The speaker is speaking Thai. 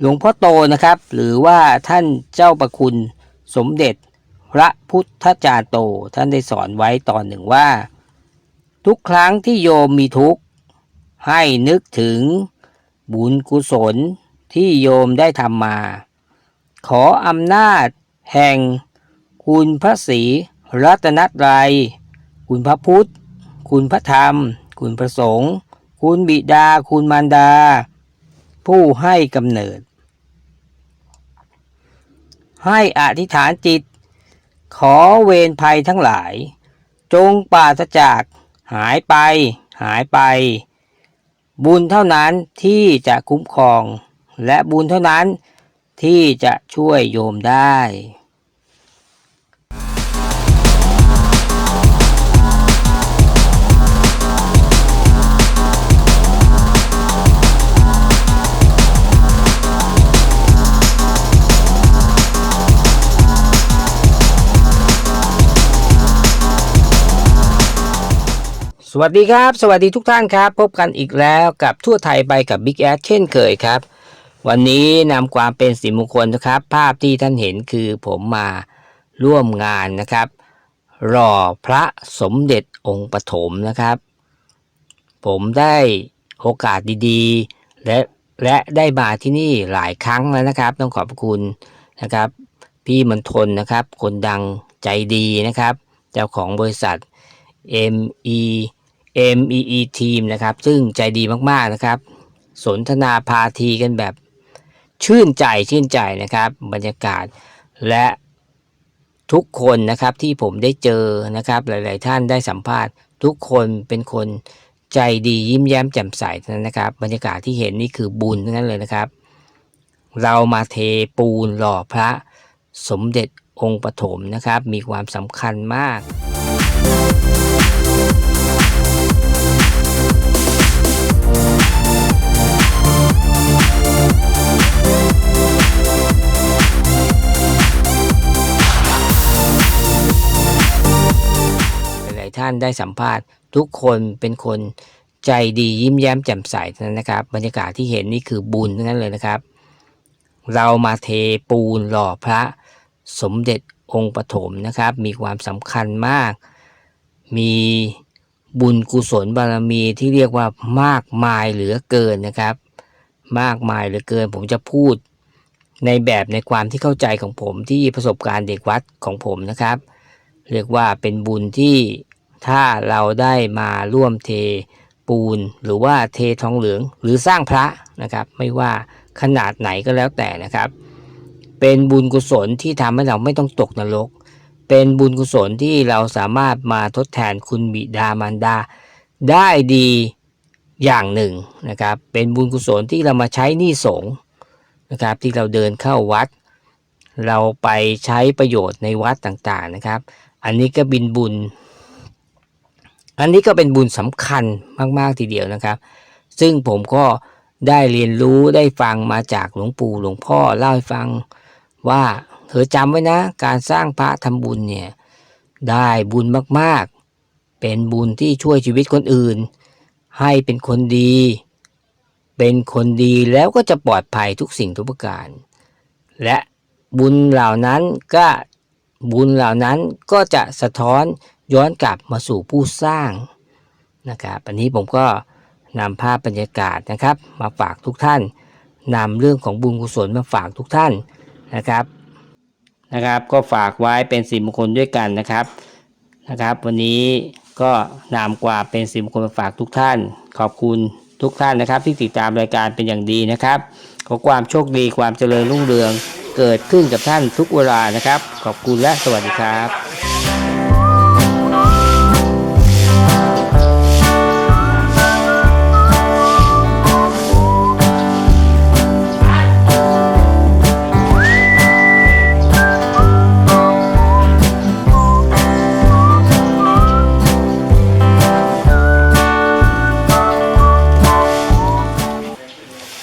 หลวงพ่อโตนะครับ หรือว่าท่านเจ้าประคุณสมเด็จพระพุทธจารย์โตท่านได้สอนไว้ตอนหนึ่งว่า ทุกครั้งที่โยมมีทุกข์ ให้นึกถึงบุญกุศลที่โยมได้ทำมา ขออำนาจแห่งคุณพระศรีรัตนตรัย คุณพระพุทธ คุณพระธรรม คุณพระสงฆ์ คุณบิดา คุณมารดา ผู้ให้กำเนิด ให้อธิษฐานจิต ขอเวรภัยทั้งหลาย จงปราศจากหายไป หายไป บุญเท่านั้นที่จะคุ้มครอง และบุญเท่านั้นที่จะช่วยโยมได้ วัสดีครับ สวัสดีทุกท่านครับ พบกันอีกแล้วกับทั่วไทยไปกับ Big แอดเช่นเคยครับ วันนี้นำความเป็นสิริมงคลนะครับ ภาพที่ท่านเห็นคือผมมาร่วมงานนะครับ รอพระสมเด็จองค์ปฐมนะครับ ผมได้โอกาสดีๆ และและได้มาที่นี่หลายครั้งแล้วนะครับ ต้องขอบคุณนะครับ พี่มณฑลนะครับ คนดังใจดีนะครับ เจ้าของบริษัท ME MEE Team นะครับ ซึ่งใจดีมากๆนะครับ สนทนาพาทีกันแบบชื่นใจชื่นใจนะครับ บรรยากาศและทุกคนนะครับที่ผมได้เจอนะครับ หลาย ๆ ท่านได้สัมภาษณ์ ทุกคนเป็นคนใจดียิ้มแย้มแจ่มใสนั้นนะครับ บรรยากาศที่เห็นนี่คือบุญทั้งนั้นเลยนะครับ เรามาเทปูนหล่อพระสมเด็จองค์ปฐมนะครับ มีความสำคัญมากานได้สัมภาษณ์ ทุกคนเป็นคนใจดียิ้มแย้มแจ่มใสนั้นนะครับ บรรยากาศที่เห็นนี่คือบุญทั้งนั้นเลยนะครับ เรามาเทปูนหล่อพระสมเด็จองค์ปฐมนะครับ มีความสำคัญมาก มีบุญกุศลบารมีที่เรียกว่ามากมายเหลือเกินนะครับ มากมายเหลือเกิน ผมจะพูดในแบบในความที่เข้าใจของผมที่ประสบการณ์เด็กวัดของผมนะครับ เรียกว่าเป็นบุญที่ ถ้าเราได้มาร่วมเทปูนหรือว่าเททองเหลืองหรือสร้างพระนะครับ ไม่ว่าขนาดไหนก็แล้วแต่นะครับ เป็นบุญกุศลที่ทำให้เราไม่ต้องตกนรก เป็นบุญกุศลที่เราสามารถมาทดแทนคุณบิดามารดา ได้ดีอย่างหนึ่งนะครับ เป็นบุญกุศลที่เรามาใช้หนี้สงนะครับ ที่เราเดินเข้าวัด เราไปใช้ประโยชน์ในวัดต่างๆนะครับ อันนี้ก็บินบุญ อันนี้ก็เป็นบุญสำคัญมาก ๆ ทีเดียวนะครับ ซึ่งผมก็ได้เรียนรู้ได้ฟังมาจากหลวงปู่หลวงพ่อเล่าให้ฟังว่าเธอจำไว้นะ การสร้างพระทำบุญเนี่ยได้บุญมากๆ เป็นบุญที่ช่วยชีวิตคนอื่น ให้เป็นคนดี เป็นคนดีแล้วก็จะปลอดภัยทุกสิ่งทุกประการ และบุญเหล่านั้นก็บุญเหล่านั้นก็จะสะท้อน ย้อนกลับมาสู่ผู้สร้างนะครับอันนี้ผมก็นำภาพบรรยากาศนะครับ มาฝากทุกท่านนำเรื่องของบุญกุศลมาฝากทุกท่านนะครับนะครับ ก็ฝากไว้เป็นสิมงคลด้วยกันนะครับนะครับ วันนี้ก็นำกว่าเป็นสิมงคลมาฝากทุกท่าน ขอบคุณทุกท่านนะครับ ที่ติดตามรายการเป็นอย่างดีนะครับขอความโชคดีความเจริญรุ่งเรือง เกิดขึ้นกับท่านทุกเวลานะครับ ขอบคุณและสวัสดีครับ